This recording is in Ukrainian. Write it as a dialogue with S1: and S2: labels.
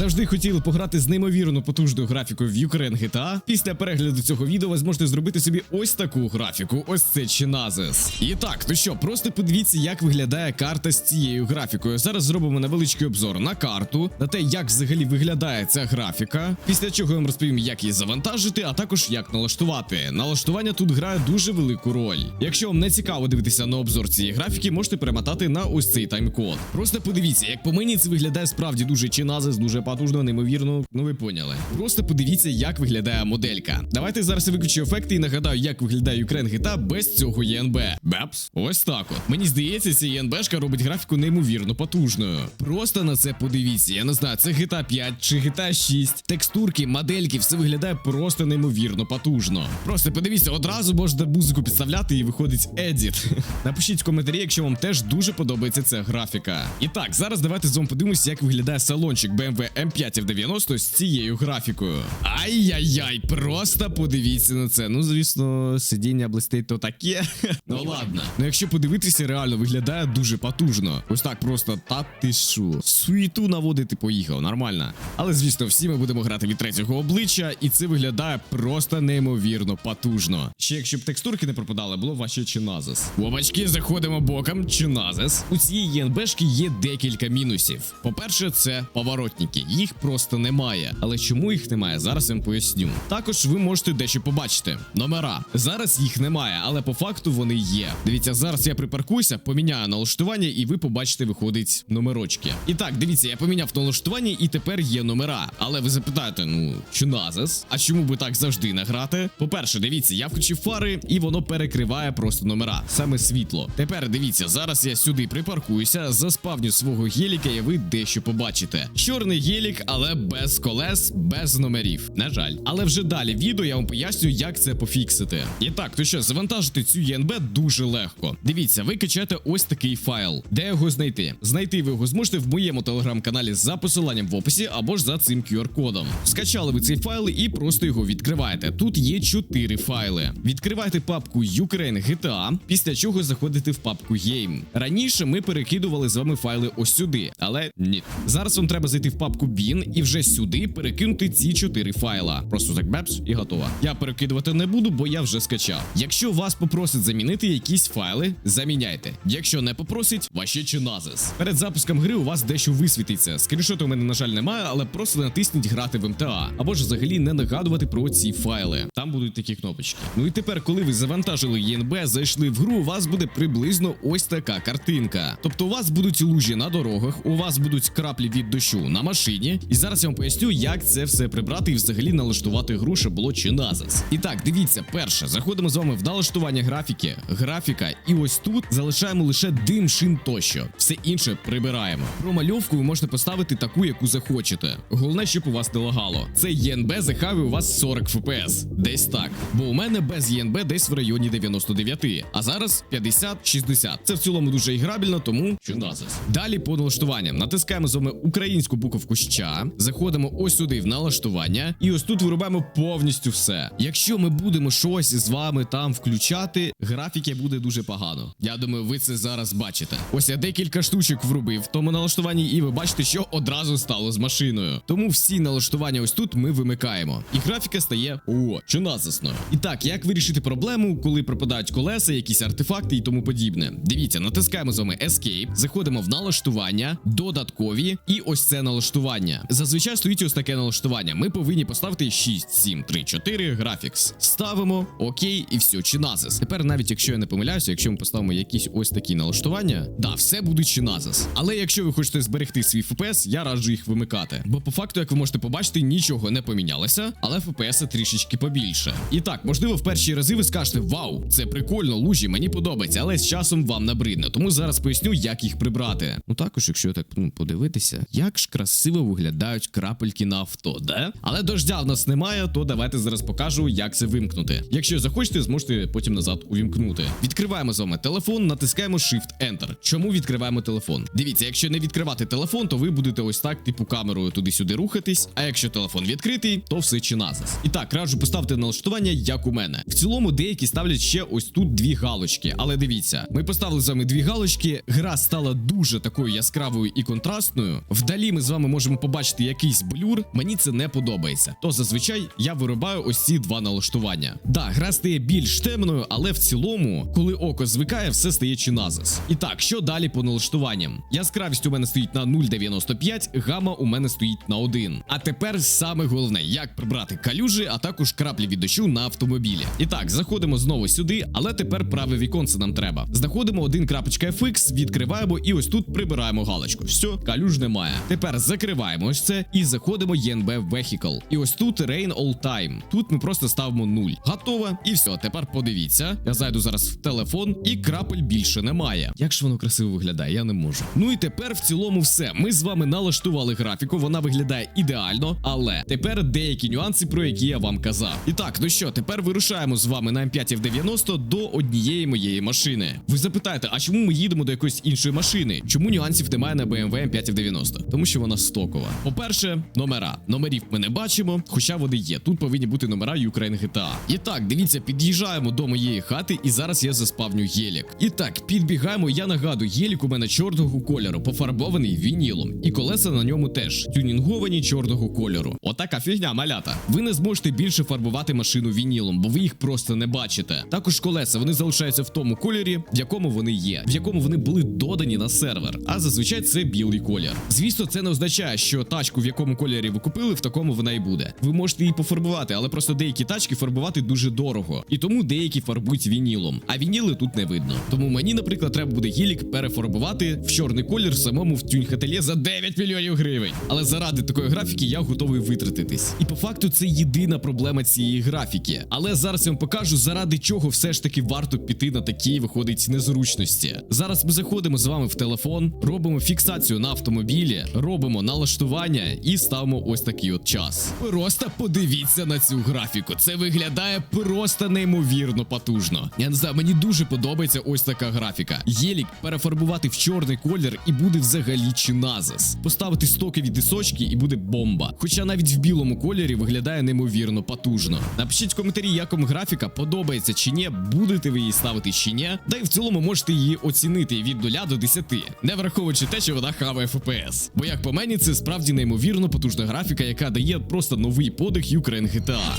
S1: Завжди хотіли пограти з неймовірно потужною графікою в Ukraine GTA? Після перегляду цього відео ви зможете зробити собі ось таку графіку. Ось це Чиназис. І так, то що, просто подивіться, як виглядає карта з цією графікою. Зараз зробимо невеличкий обзор на карту, на те, як взагалі виглядає ця графіка. Після чого я вам розповім, як її завантажити, а також як налаштувати. Налаштування тут грає дуже велику роль. Якщо вам не цікаво дивитися на обзор цієї графіки, можете перемотати на ось цей тайм-код. Просто подивіться, як по мені це виглядає справді дуже чиназис, дуже потужно, неймовірно. Ну ви поняли. Просто подивіться, як виглядає моделька. Давайте зараз я виключу ефекти і нагадаю, як виглядає Ukraine GTA без цього ЄНБ. Бепс, ось так от. Мені здається, ця ЄНБшка робить графіку неймовірно потужною. Просто на це подивіться. Я не знаю, це GTA 5 чи GTA 6. Текстурки, модельки, все виглядає просто неймовірно потужно. Просто подивіться, одразу можна музику підставляти і виходить едіт. Напишіть в коментарі, якщо вам теж дуже подобається ця графіка. І так, зараз давайте з вами подивимося, як виглядає салончик BMW M5 F90 з цією графікою. Ай-яй-яй, просто подивіться на це. Ну, звісно, сидіння блистить то таке. Ну ладно. Ну якщо подивитися, реально виглядає дуже потужно. Ось так просто та ти шо. Суєту наводити поїхав, нормально. Але звісно, всі ми будемо грати від третього обличчя, і це виглядає просто неймовірно потужно. Ще якщо б текстурки не пропадали, було ваще чиназис. В обачки заходимо боком, чиназис. У цієї ЄНБшки є декілька мінусів. По-перше, це поворотники. Їх просто немає. Але чому їх немає? Зараз я вам поясню. Також ви можете дещо побачити. Номера. Зараз їх немає, але по факту вони є. Дивіться, зараз я припаркуюся, поміняю налаштування, і ви побачите, виходить номерочки. І так, дивіться, я поміняв налаштування, і тепер є номера. Але ви запитаєте, ну що назис? А чому би так завжди не грати? По-перше, дивіться, я включив фари, і воно перекриває просто номера, саме світло. Тепер дивіться, зараз я сюди припаркуюся, заспавню свого геліка, і ви дещо побачите. Чорний гелік, але без колес, без номерів. На жаль. Але вже далі відео я вам поясню, як це пофіксити. І так, то що, завантажити цю ЄНБ дуже легко. Дивіться, ви качаєте ось такий файл. Де його знайти? Знайти ви його зможете в моєму телеграм-каналі за посиланням в описі або ж за цим QR-кодом. Скачали ви цей файл і просто його відкриваєте. Тут є чотири файли. Відкривайте папку Ukraine GTA, після чого заходите в папку Game. Раніше ми перекидували з вами файли ось сюди, але ні. Зараз вам треба зайти в папку Bin і вже сюди перекинути ці чотири файла. Просто так бепс і готово. Я перекидувати не буду, бо я вже скачав. Якщо вас попросить замінити якісь файли, заміняйте. Якщо не попросить, ваші чиназис. Перед запуском гри у вас дещо висвітиться. Скріншоту у мене, на жаль, немає, але просто натисніть грати в МТА. Або ж взагалі не нагадувати про ці файли. Там будуть такі кнопочки. Ну і тепер, коли ви завантажили ЄНБ, зайшли в гру, у вас буде приблизно ось така картинка. Тобто у вас будуть лужі на дорогах, у вас будуть краплі від дощу на машині. І зараз я вам поясню, як це все прибрати і взагалі налаштувати гру, щоб було чи назис. І так, дивіться, перше, заходимо з вами в налаштування графіки, графіка, і ось тут залишаємо лише дим, шин тощо. Все інше прибираємо. Промальовку ви можете поставити таку, яку захочете. Головне, щоб у вас не лагало. Це ЄНБ захаві у вас 40 FPS. Десь так. Бо у мене без ЄНБ десь в районі 99, а зараз 50-60. Це в цілому дуже іграбельно, тому що назис. Далі по налаштуванням натискаємо з вами українську буковку ща, заходимо ось сюди в налаштування, і ось тут вирубаємо повністю все. Якщо ми будемо щось з вами там включати, графіки буде дуже погано. Я думаю, ви це зараз бачите. Ось я декілька штучок врубив в тому налаштуванні, і ви бачите, що одразу стало з машиною. Тому всі налаштування ось тут ми вимикаємо. І графіка стає о, що назисною. І так, як вирішити проблему, коли пропадають колеса, якісь артефакти і тому подібне. Дивіться, натискаємо з вами Escape, заходимо в налаштування, додаткові, і ось це налаштування. Зазвичай стоїть ось таке налаштування. Ми повинні поставити 6, 7, 3, 4 графікс. Ставимо, окей, і все, чиназис. Тепер, навіть якщо я не помиляюся, якщо ми поставимо якісь ось такі налаштування, да, все буде чиназис. Але якщо ви хочете зберегти свій FPS, я раджу їх вимикати. Бо по факту, як ви можете побачити, нічого не помінялося, але FPS трішечки побільше. І так, можливо, в перші рази ви скажете: Вау, це прикольно, лужі, мені подобається, але з часом вам набридне. Тому зараз поясню, як їх прибрати. Ну також, якщо так ну, подивитися, як ж красиво виглядають крапельки на авто, де? Але дождя в нас немає, то давайте зараз покажу, як це вимкнути. Якщо захочете, зможете потім назад увімкнути. Відкриваємо з вами телефон, натискаємо Shift-Enter. Чому відкриваємо телефон? Дивіться, якщо не відкривати телефон, то ви будете ось так, типу камерою туди-сюди рухатись. А якщо телефон відкритий, то все чи назис. І так, раджу поставити налаштування, як у мене. В цілому, деякі ставлять ще ось тут дві галочки. Але дивіться, ми поставили з вами дві галочки. Гра стала дуже такою яскравою і контрастною. Вдалі ми з вами можемо можемо побачити якийсь блюр, мені це не подобається. То зазвичай я вирубаю ось ці два налаштування. Да, гра стає більш темною, але в цілому, коли око звикає, все стає чиназис. І так, що далі по налаштуванням? Яскравість у мене стоїть на 0,95, гама у мене стоїть на 1. А тепер саме головне, як прибрати калюжі, а також краплі від дощу на автомобілі. І так, заходимо знову сюди, але тепер праве віконце нам треба. Знаходимо 1.fx, відкриваємо і ось тут прибираємо галочку. Все, калюж немає. Тепер закриваємо ось це і заходимо ENB Vehicle. І ось тут Rain All Time. Тут ми просто ставимо 0. Готово. І все. Тепер подивіться. Я зайду зараз в телефон, і крапель більше немає. Як ж воно красиво виглядає, я не можу. Ну і тепер в цілому все. Ми з вами налаштували графіку, вона виглядає ідеально, але тепер деякі нюанси, про які я вам казав. І так, ну що, тепер вирушаємо з вами на М5 F90 до однієї моєї машини. Ви запитаєте, а чому ми їдемо до якоїсь іншої машини? Чому нюансів немає на BMW M5 F90? Тому що вона стокова. По-перше, номера. Номерів ми не бачимо, хоча вони є. Тут повинні бути номера Ukraine GTA. І так, дивіться, під'їжджаємо до моєї хати, і зараз я заспавню єлік. І так, підбігаємо. Я нагадую, єлік у мене чорного кольору, пофарбований вінілом. І колеса на ньому теж тюнінговані чорного кольору. Отака фігня, малята. Ви не зможете більше фарбувати машину вінілом, бо ви їх просто не бачите. Також колеса вони залишаються в тому кольорі, в якому вони є, в якому вони були додані на сервер. А зазвичай це білий колір. Звісно, це не означає, що тачку, в якому кольорі ви купили, в такому вона і буде. Ви можете її пофарбувати, але просто деякі тачки фарбувати дуже дорого, і тому деякі фарбують вінілом. А вініли тут не видно. Тому мені, наприклад, треба буде гілік перефарбувати в чорний колір самому в тюнь-хателє за 9 мільйонів гривень. Але заради такої графіки я готовий витратитись. І по факту це єдина проблема цієї графіки. Але зараз я вам покажу, заради чого все ж таки варто піти на такі виходить незручності. Зараз ми заходимо з вами в телефон, робимо фіксацію на автомобілі, робимо налаштування і ставимо ось такий от час. Просто подивіться на цю графіку. Це виглядає просто неймовірно потужно. Я не знаю, мені дуже подобається ось така графіка. Єлік перефарбувати в чорний колір і буде взагалі чиназис. Поставити стокові дисочки і буде бомба. Хоча навіть в білому кольорі виглядає неймовірно потужно. Напишіть в коментарі, як вам графіка подобається чи ні, будете ви її ставити чи ні. Да й в цілому можете її оцінити від 0 до 10, не враховуючи те, що вона хаває FPS. Бо як по мені, це справді неймовірно потужна графіка, яка дає просто новий подих Ukraine GTA.